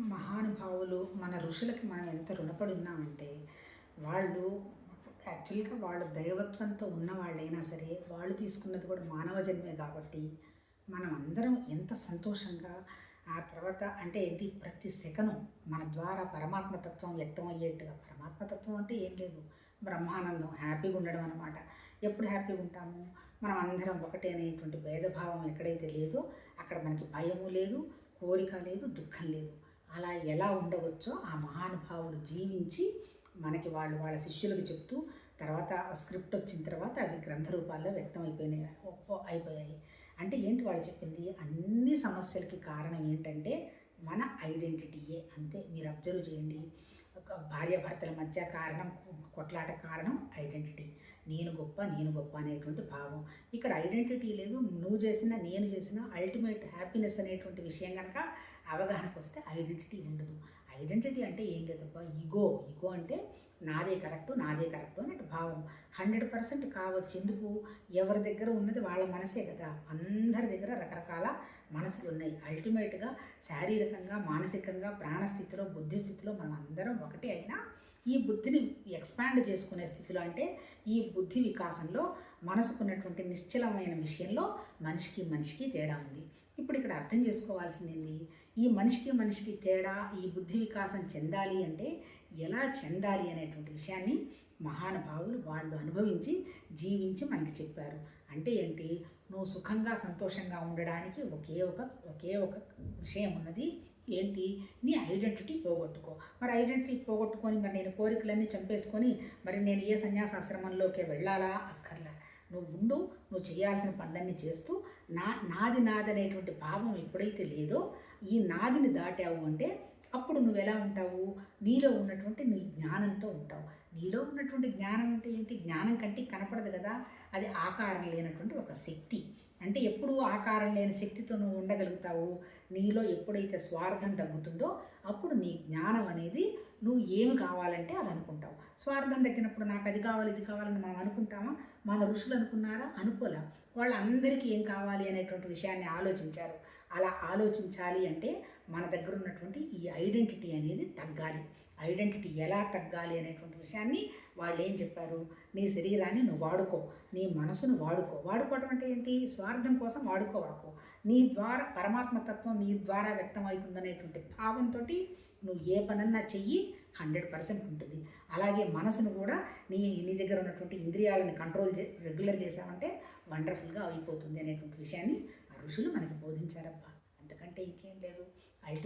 మహానుభావులు మన ఋషులకి మనం ఎంత రుణపడి ఉన్నామంటే వాళ్ళు యాక్చువల్గా వాళ్ళు దైవత్వంతో ఉన్న వాళ్ళైనా సరే వాళ్ళు తీసుకున్నది కూడా మానవ జన్మే కాబట్టి మనం అందరం ఎంత సంతోషంగా ఆ తర్వాత అంటే ఏంటి? ప్రతి సెకను మన ద్వారా పరమాత్మ తత్వం వ్యక్తం అయ్యేట్టుగా. పరమాత్మ తత్వం అంటే ఏం లేదు. బ్రహ్మానందం హ్యాపీగా ఉండడం అనమాట ఎప్పుడు హ్యాపీగా ఉంటాము? మనం అందరం ఒకటే అనేటువంటి భేదభావం ఎక్కడైతే లేదో అక్కడ మనకి భయము లేదు కోరిక లేదు దుఃఖం లేదు. అలా ఎలా ఉండవచ్చో ఆ మహానుభావులు జీవించి మనకి వాళ్ళు వాళ్ళ శిష్యులకు చెప్తూ తర్వాత స్క్రిప్ట్ వచ్చిన తర్వాత అవి గ్రంథ రూపాల్లో వ్యక్తం అయిపోయినాయి ఒప్పో- అయిపోయాయి. అంటే ఏంటి వాళ్ళు చెప్పింది? అన్ని సమస్యలకి కారణం ఏంటంటే మన ఐడెంటిటీయే అంతే. మీరు అబ్జర్వ్ చేయండి. ఒక భార్యాభర్తల మధ్య కారణం కొట్లాట కారణం ఐడెంటిటీ నేను గొప్ప నేను గొప్ప అనేటువంటి భావం. ఇక్కడ ఐడెంటిటీ లేదు నువ్వు చేసిన నేను చేసిన అల్టిమేట్ హ్యాపీనెస్ అనేటువంటి విషయం కనుక అవగాహనకు వస్తే ఐడెంటిటీ ఉండదు. ఐడెంటిటీ అంటే ఏం కదబ్బా ఈగో. ఈగో అంటే నాదే కరెక్టు నాదే కరెక్టు అన్నట్టు భావం. హండ్రెడ్ పర్సెంట్ కావచ్చు. ఎందుకు? ఎవరి దగ్గర ఉన్నది వాళ్ళ మనసే కదా. అందరి దగ్గర రకరకాల మనసులు ఉన్నాయి. అల్టిమేట్గా శారీరకంగా మానసికంగా ప్రాణస్థితిలో బుద్ధి స్థితిలో మనం అందరం ఒకటే అయినా ఈ బుద్ధిని ఎక్స్పాండ్ చేసుకునే స్థితిలో అంటే ఈ బుద్ధి వికాసంలో మనసుకున్నటువంటి నిశ్చలమైన విషయంలో మనిషికి మనిషికి తేడా ఉంది. ఇప్పుడు ఇక్కడ అర్థం చేసుకోవాల్సింది ఏంది? ఈ మనిషికి మనిషికి తేడా ఈ బుద్ధి వికాసం చెందాలి అంటే ఎలా చెందాలి అనేటువంటి విషయాన్ని మహానుభావులు వాళ్ళు అనుభవించి జీవించి మనకి చెప్పారు. అంటే ఏంటి? నువ్వు సుఖంగా సంతోషంగా ఉండడానికి ఒకే ఒక ఒకే ఒక విషయం ఉన్నది. ఏంటి? నీ ఐడెంటిటీ పోగొట్టుకో. మరి ఐడెంటిటీ పోగొట్టుకొని మరి నేను కోరికలన్నీ చంపేసుకొని మరి నేను ఏ సన్యాసాశ్రమంలోకి వెళ్ళాలా? అక్కర్లా. నువ్వు ఉండు నువ్వు చేయాల్సిన పనులన్నీ చేస్తూ నా నాది నాది అనేటువంటి భావం ఎప్పుడైతే లేదో ఈ నాదిని దాటావు అంటే అప్పుడు నువ్వు ఎలా ఉంటావు? నీలో ఉన్నటువంటి నీ జ్ఞానంతో ఉంటావు. నీలో ఉన్నటువంటి జ్ఞానం అంటే ఏంటి? జ్ఞానం కంటే కనపడదు కదా. అది ఆకారం లేనటువంటి ఒక శక్తి. అంటే ఎప్పుడు ఆకారం లేని శక్తితో నువ్వు ఉండగలుగుతావు. నీలో ఎప్పుడైతే స్వార్థం తగ్గుతుందో అప్పుడు నీ జ్ఞానం అనేది నువ్వు ఏమి కావాలంటే అది అనుకుంటావు. స్వార్థం తగ్గినప్పుడు నాకు అది కావాలి ఇది కావాలని మనం అనుకుంటామా? మన ఋషులు అనుకున్నారా? అనుకోలే. వాళ్ళందరికీ ఏం కావాలి అనేటువంటి విషయాన్ని ఆలోచించారు. అలా ఆలోచించాలి అంటే మన దగ్గర ఉన్నటువంటి ఈ ఐడెంటిటీ అనేది తగ్గాలి. ఐడెంటిటీ ఎలా తగ్గాలి అనేటువంటి విషయాన్ని వాళ్ళు ఏం చెప్పారు? నీ శరీరాన్ని నువ్వు వాడుకో. నీ మనసును వాడుకో. వాడుకోవడం అంటే ఏంటి? స్వార్థం కోసం వాడుకోవాకు నీ ద్వారా పరమాత్మ తత్వం నీ ద్వారా వ్యక్తమవుతుందనేటువంటి భావంతో నువ్వు ఏ పనన్నా చెయ్యి హండ్రెడ్ పర్సెంట్ ఉంటుంది. అలాగే మనసును కూడా నీ నీ దగ్గర ఉన్నటువంటి ఇంద్రియాలను కంట్రోల్ చే రెగ్యులర్ చేసామంటే వండర్ఫుల్గా అయిపోతుంది అనేటువంటి విషయాన్ని ఋషులు మనకి బోధించారబ్బా. అంతకంటే ఇంకేం లేదు. అల్టి